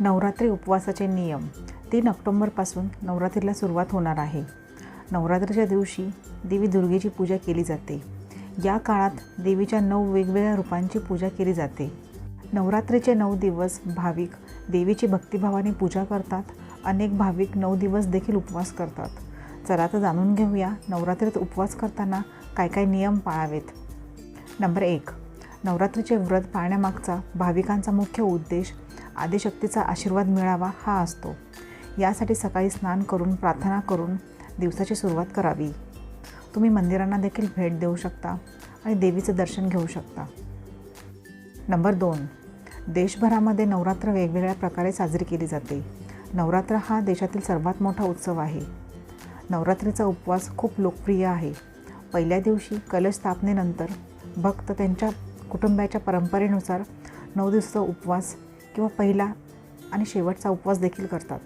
नवरात्री उपवासाचे नियम. तीन ऑक्टोंबरपासून नवरात्रीला सुरुवात होणार आहे. नवरात्रीच्या दिवशी देवी दुर्गेची पूजा केली जाते. या काळात देवीच्या नऊ वेगवेगळ्या रूपांची पूजा केली जाते. नवरात्रीचे नऊ दिवस भाविक देवीची भक्तिभावाने पूजा करतात. अनेक भाविक नऊ दिवस देखील उपवास करतात. चला तर जाणून घेऊया नवरात्रीत उपवास करताना काय काय नियम पाळावेत. नंबर एक. नवरात्रीचे व्रत पाळण्यामागचा भाविकांचा मुख्य उद्देश आदिशक्तीचा आशीर्वाद मिळावा हा असतो. यासाठी सकाळी स्नान करून प्रार्थना करून दिवसाची सुरुवात करावी. तुम्ही मंदिरांना देखील भेट देऊ शकता आणि देवीचं दर्शन घेऊ शकता. नंबर दोन. देशभरामध्ये नवरात्र वेगवेगळ्या प्रकारे साजरी केली जाते. नवरात्र हा देशातील सर्वात मोठा उत्सव आहे. नवरात्रीचा उपवास खूप लोकप्रिय आहे. पहिल्या दिवशी कलश स्थापनेनंतर भक्त त्यांच्या कुटुंबाच्या परंपरेनुसार नऊ दिवसाचा उपवास किंवा पहिला आणि शेवटचा उपवास देखील करतात.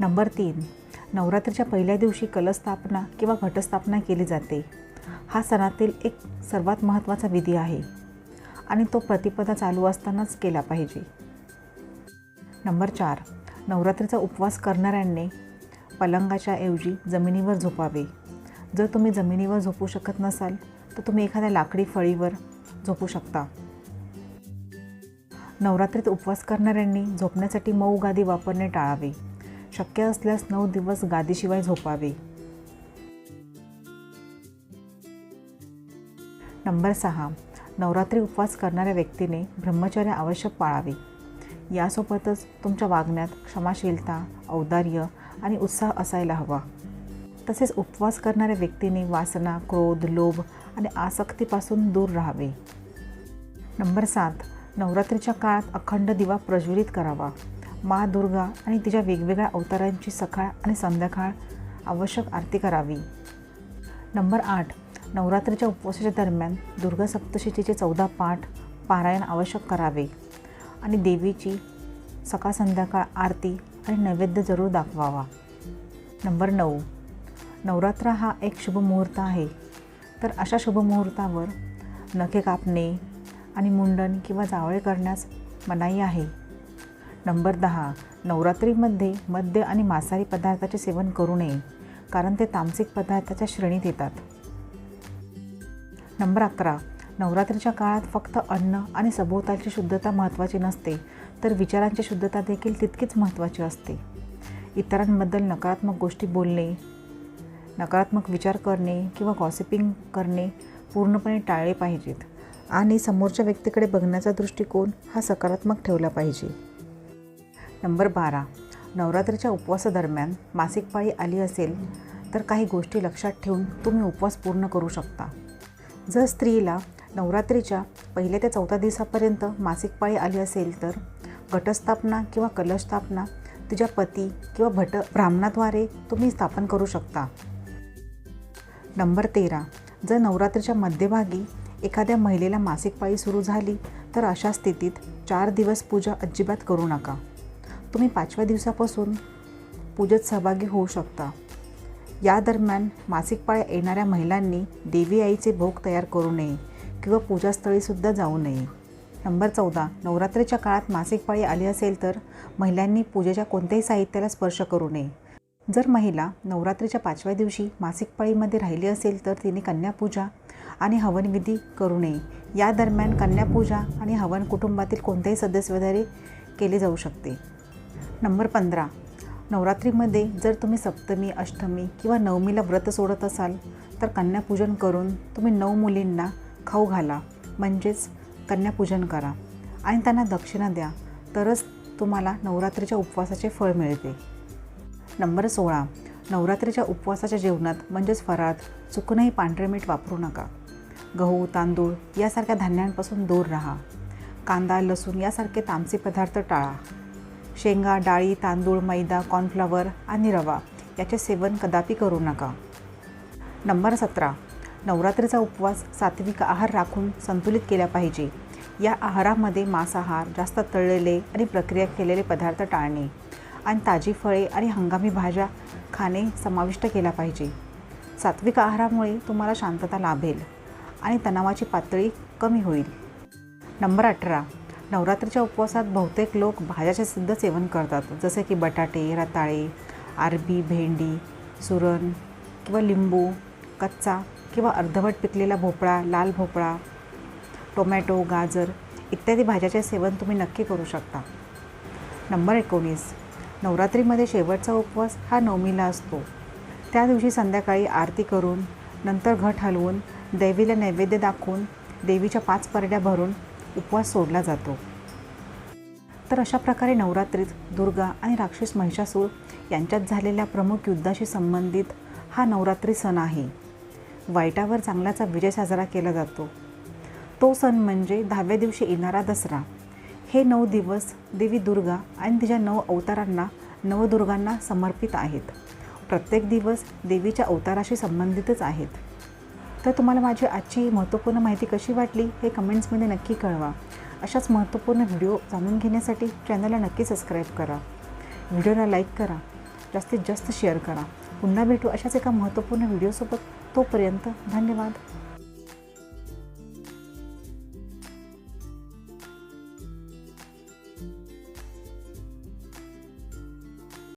नंबर तीन नवरात्रीच्या पहिल्या दिवशी कलस्थापना किंवा घटस्थापना केली जाते. हा सणातील एक सर्वात महत्त्वाचा विधी आहे आणि तो प्रतिपदा चालू असतानाच केला पाहिजे. नंबर चार नवरात्रीचा उपवास करणाऱ्यांनी पलंगाच्या ऐवजी जमिनीवर झोपावे. जर तुम्ही जमिनीवर झोपू शकत नसाल तर तुम्ही एखाद्या लाकडी फळीवर झोपू शकता. नवरात्रीत उपवास करणाऱ्यांनी झोपण्यासाठी मऊ गादी वापरणे टाळावे. शक्य असल्यास नऊ दिवस गादीशिवाय झोपावे. नंबर सहा. नवरात्री उपवास करणाऱ्या व्यक्तीने ब्रह्मचर्य आवश्यक पाळावे. यासोबतच तुमच्या वागण्यात क्षमाशीलता औदार्य आणि उत्साह असायला हवा. तसेच उपवास करणाऱ्या व्यक्तीने वासना क्रोध लोभ आणि आसक्तीपासून दूर राहावे. नंबर सात. नवरात्रीच्या काळात अखंड दिवा प्रज्वलित करावा. मा दुर्गा आणि तिच्या वेगवेगळ्या अवतारांची सकाळ आणि संध्याकाळ आवश्यक आरती करावी. नंबर आठ. नवरात्रीच्या उपवासाच्या दरम्यान दुर्गा सप्तशतीचे चौदा पाठ पारायण आवश्यक करावे आणि देवीची सकाळ संध्याकाळ आरती आणि नैवेद्य जरूर दाखवावा. नंबर नऊ. नवरात्र हा एक शुभ मुहूर्त आहे. तर अशा शुभ मुहूर्तावर नखे कापणे आणि मुंडन किंवा जावळे करण्यास मनाई आहे. नंबर दहा. नवरात्रीमध्ये मद्य आणि मांसाहारी पदार्थाचे सेवन करू नये कारण ते तामसिक पदार्थाच्या श्रेणीत येतात. नंबर अकरा. नवरात्रीच्या काळात फक्त अन्न आणि सभोवतालची शुद्धता महत्त्वाची नसते तर विचारांची शुद्धता देखील तितकीच महत्त्वाची असते. इतरांबद्दल नकारात्मक गोष्टी बोलणे नकारात्मक विचार करणे किंवा गॉसिपिंग करणे पूर्णपणे टाळले पाहिजेत. आणि समोरच्या व्यक्तीकडे बघण्याचा दृष्टिकोन हा सकारात्मक ठेवला पाहिजे. नंबर बारा. नवरात्रीच्या उपवासादरम्यान मासिक पाळी आली असेल तर काही गोष्टी लक्षात ठेवून तुम्ही उपवास पूर्ण करू शकता. जर स्त्रीला नवरात्रीच्या पहिल्या ते चौथ्या दिवसापर्यंत मासिक पाळी आली असेल तर घटस्थापना किंवा कलशस्थापना तुझ्या पती किंवा भट ब्राह्मणाद्वारे तुम्ही स्थापन करू शकता. नंबर तेरा. जर नवरात्रीच्या मध्यभागी एखाद्या महिलेला मासिक पाळी सुरू झाली तर अशा स्थितीत चार दिवस पूजा अजिबात करू नका. तुम्ही पाचव्या दिवसापासून पूजेत सहभागी होऊ शकता. या दरम्यान मासिक पाळ्या येणाऱ्या महिलांनी देवी आईचे भोग तयार करू नये किंवा पूजास्थळीसुद्धा जाऊ नये. नंबर चौदा. नवरात्रीच्या काळात मासिक पाळी आली असेल तर महिलांनी पूजेच्या कोणत्याही साहित्याला स्पर्श करू नये. जर महिला नवरात्रीच्या पाचव्या दिवशी मासिक पाळीमध्ये राहिली असेल तर तिने कन्यापूजा आणि हवनविधी करू नये. या दरम्यान कन्यापूजा आणि हवन कुटुंबातील कोणत्याही सदस्यद्वारे केले जाऊ शकते. नंबर पंधरा. नवरात्रीमध्ये जर तुम्ही सप्तमी अष्टमी किंवा नवमीला व्रत सोडत असाल तर कन्यापूजन करून तुम्ही नऊ मुलींना खाऊ घाला. म्हणजेच कन्यापूजन करा. आणि त्यांना दक्षिणा द्या. तरच तुम्हाला नवरात्रीच्या उपवासाचे फळ मिळते. नंबर सोळा. नवरात्रीच्या उपवासाच्या जेवणात म्हणजेच फराळात चुकूनही पांढरे मीठ वापरू नका. गहू तांदूळ यासारख्या धान्यांपासून दूर राहा. कांदा लसूण यासारखे तामसे पदार्थ टाळा. शेंगा डाळी तांदूळ मैदा कॉर्नफ्लॉवर आणि रवा याचे सेवन कदापि करू नका. नंबर सतरा. नवरात्रीचा उपवास सात्विक आहार राखून संतुलित केला पाहिजे. या आहारामध्ये मांसाहार जास्त तळलेले आणि प्रक्रिया केलेले पदार्थ टाळणे आणि ताजी फळे आणि हंगामी भाज्या खाणे समाविष्ट केला पाहिजे. सात्विक आहारामुळे तुम्हाला शांतता लाभेल. आणि तणावाची पातळी कमी होईल. नंबर अठरा. नवरात्रीच्या उपवासात बहुतेक लोक भाज्याचे सिद्ध सेवन करतात. जसे की बटाटे रताळे आरबी भेंडी सुरण किंवा लिंबू कच्चा किंवा अर्धवट पिकलेला भोपळा लाल भोपळा टोमॅटो गाजर इत्यादी भाज्याचे सेवन तुम्ही नक्की करू शकता. नंबर एकोणीस. नवरात्रीमध्ये शेवटचा उपवास हा नवमीला असतो. त्या दिवशी संध्याकाळी आरती करून नंतर घट हलवून देवीला नैवेद्य दाखवून देवीच्या पाच परड्या भरून उपवास सोडला जातो. तर अशा प्रकारे नवरात्रीत दुर्गा आणि राक्षस महिषासूर यांच्यात झालेल्या प्रमुख युद्धाशी संबंधित हा नवरात्री सण आहे. वाईटावर चांगल्याचा विजय साजरा केला जातो. तो सण म्हणजे दहाव्या दिवशी येणारा दसरा. हे नऊ दिवस देवी दुर्गा आणि तिच्या नऊ अवतारांना नवदुर्गांना समर्पित आहेत. प्रत्येक दिवस देवीच्या अवताराशी संबंधितच आहेत. तर तुम्हाला माझी आजची महत्त्वपूर्ण माहिती कशी वाटली हे कमेंट्समध्ये नक्की कळवा. अशाच महत्त्वपूर्ण व्हिडिओ जाणून घेण्यासाठी चॅनलला नक्की सबस्क्राईब करा. व्हिडिओला लाईक करा. जास्तीत जास्त शेअर करा. पुन्हा भेटू अशाच एका महत्त्वपूर्ण व्हिडिओसोबत. तोपर्यंत धन्यवाद.